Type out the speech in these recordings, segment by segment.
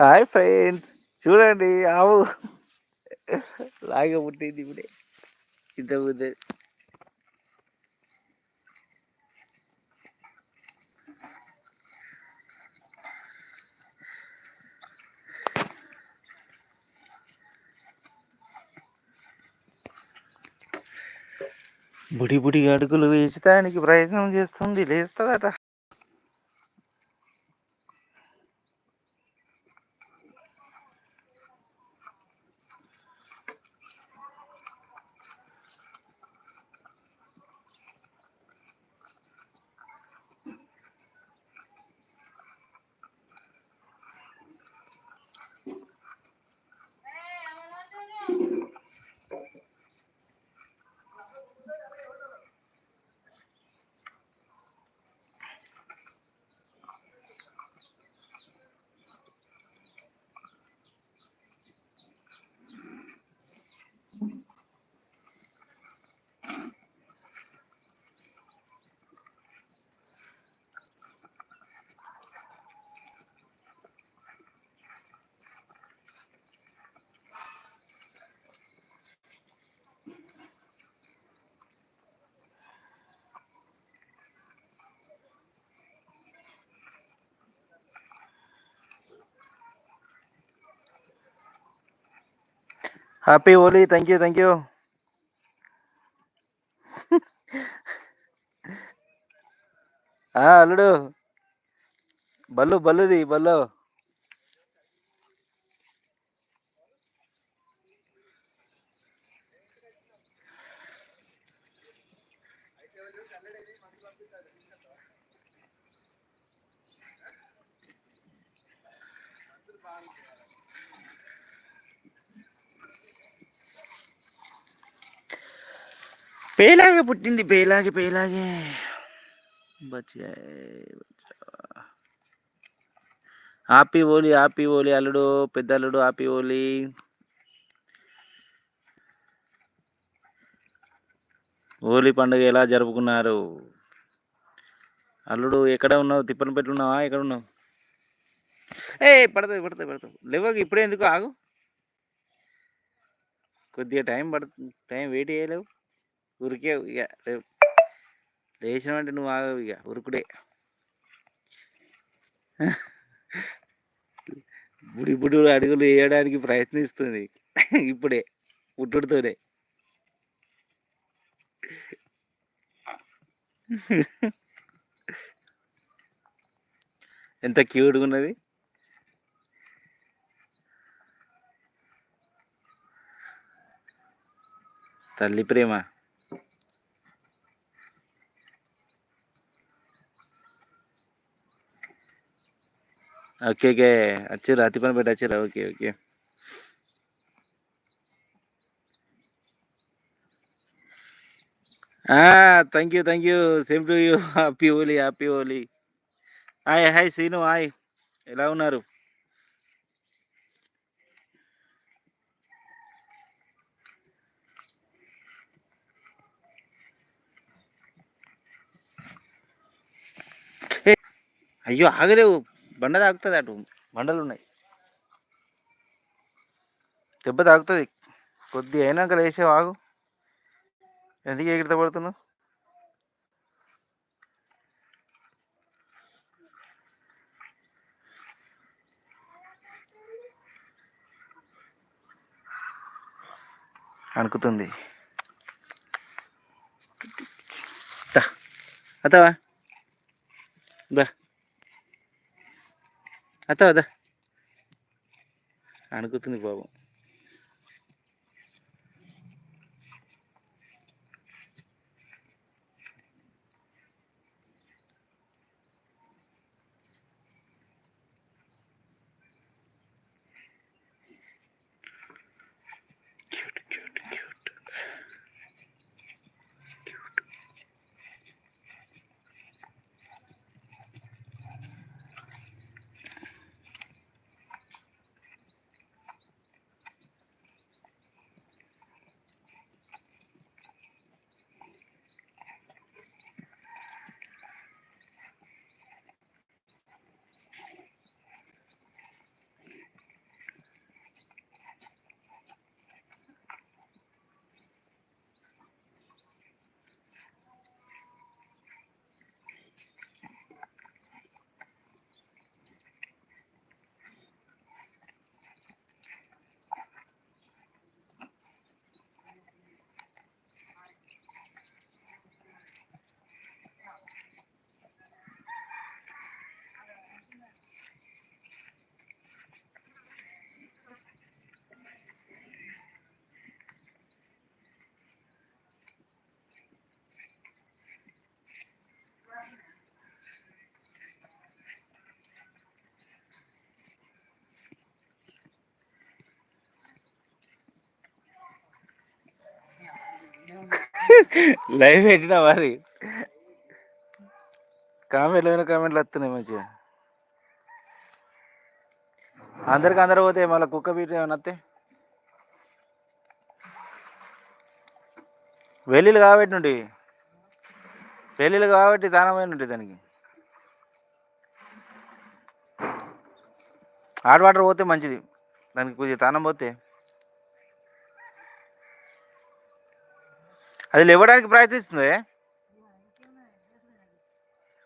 Hi friends. చూడండి ఆవు లాగా పుట్టింది ఇప్పుడే. ఇంత ముందే. బుడి బుడి అడుగులు వేసడానికి ప్రయత్నం చేస్తుంది లేస్తుందట. Happy Holi thank you thank you అల్లుడు బల్లు బల్లుది బల్లు పేలాగే పుట్టింది పేలాగే పేలాగే. ఆపి హ్యాపీ ఆపి హ్యాపీ అల్లుడు పెద్ద అల్లుడు హ్యాపీ ఓలి హోలీ పండుగ ఎలా జరుపుకున్నారు? అల్లుడు ఎక్కడ ఉన్నావు? తిప్పనపల్లి ఉన్నావా? ఎక్కడ ఉన్నావు? ఏ పడుతుంది పడుతుంది పడుతుంది. లేవు ఇప్పుడే ఎందుకు ఆగు. కొద్దిగా టైం పడుతుంది టైం వెయిట్ చేయలేవు. ఉరికే ఇక రేపు లేచినామంటే నువ్వు ఆగవు ఇక ఉరుకుడే. బుడి అడుగులు వేయడానికి ప్రయత్నిస్తుంది ఇప్పుడే పుట్టుడుతోనే. ఎంత క్యూట్గా ఉన్నది. తల్లి ప్రేమ. Okay okay. వచ్చిర్రా అతి పని పెట్టి వచ్చిర్రా okay okay. Thank you thank you same to you happy Holi happy Holi hi hi Seenu hi ఎలా ఉన్నారు? అయ్యో ఆగలేవు. బండ తాగుతుంది అటు బండలు ఉన్నాయి. దెబ్బ తాగుతుంది. కొద్ది అయినాక లేచే ఆగు ఎందుకు ఎగిరిత పడుతున్నావు? అనుకుతుంది. అత్తవా? బా అత్తవా దా అనుకుతుంది బాబు లైవ్ పెట్టినా మరి. కామెంట్లు అయినా కామెంట్లు వస్తున్నాయి మంచిగా? అందరికి అందరు పోతే మళ్ళీ కుక్క బీట్ ఏమైనా వస్తే? వెళ్ళిళ్ళు కాబట్టి నుండి. పెళ్ళిళ్ళు కాబట్టి దానమైన ఉంటుంది దానికి. హాట్ వాటర్ పోతే మంచిది. దానికి కొద్దిగా తానం పోతే. అది లేవడానికి ప్రయత్నిస్తుంది.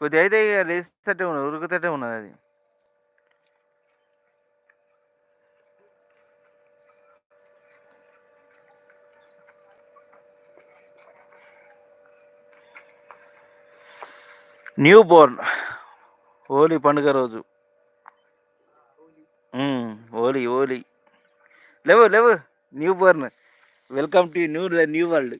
కొద్దిగా అయితే ఇక లేస్తట్టే ఉన్నది ఉరుకుతట్టే ఉన్నది అది. న్యూ బోర్న్ హోలీ పండుగ రోజు. ఓలీ హోలీ హోలీ. లేవు లేవు. Newborn welcome to new new world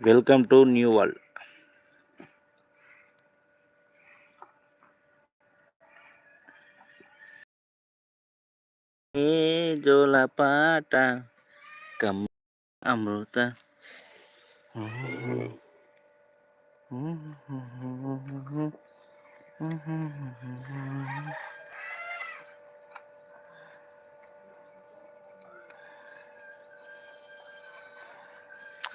welcome to new world ఏ జోల పాట కమ్ అమృత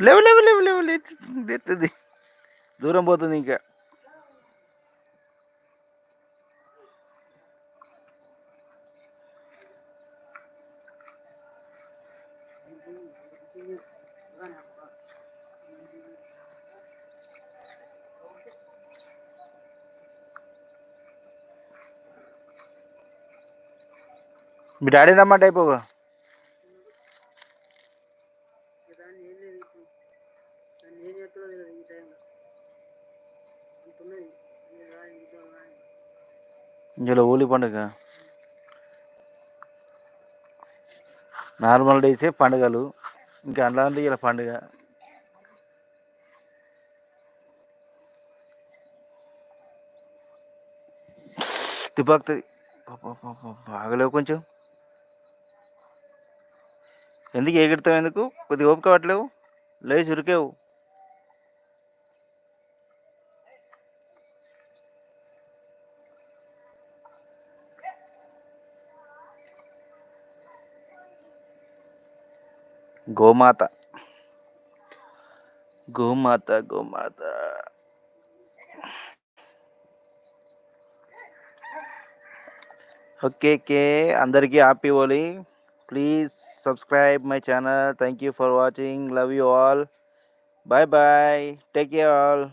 లేవు లేవు లేవు లేవు లేస్తుంది దూరం పోతుంది ఇంకా. మీ డాడీ రమ్మంటే అయిపోగా ఇందులో హోలీ పండుగ. నార్మల్ డేసే పండుగలు. ఇంకా అలాంటి ఇలా పండుగ. తిప్పాకుతుంది బాగలేవు కొంచెం. ఎందుకు ఎగిడతావు ఎందుకు? కొద్దిగా ఓపిక పట్టలేవు. లేచి ఉరికేవు. గోమాత గోమాత గోమాత ఓకే ఓకే అందరికీ happy Holi please subscribe my channel thank you for watching love you all bye bye take care all